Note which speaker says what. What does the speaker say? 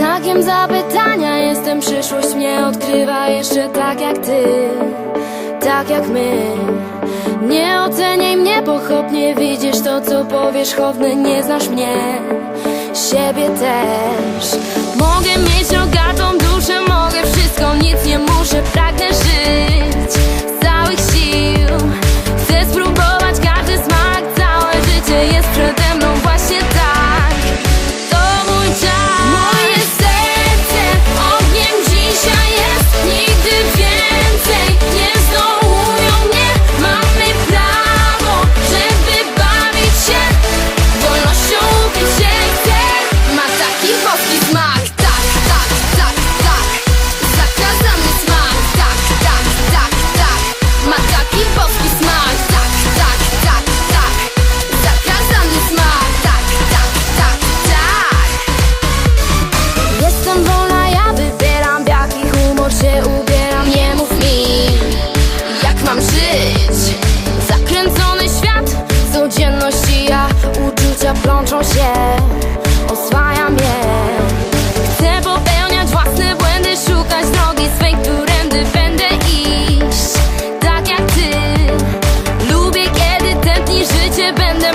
Speaker 1: Znakiem zapytania jestem, przyszłość mnie odkrywa jeszcze tak jak ty, tak jak my. Nie oceniaj mnie pochopnie, widzisz to co powierzchowne, nie znasz mnie, siebie też. Mogę mieć rogatą duszę, mogę wszystko, nic nie muszę, pragnę Uczucia plączą się, oswajam je Chcę popełniać własne błędy Szukać drogi swej, którędy będę iść. Tak jak ty Lubię kiedy tętni życie Będę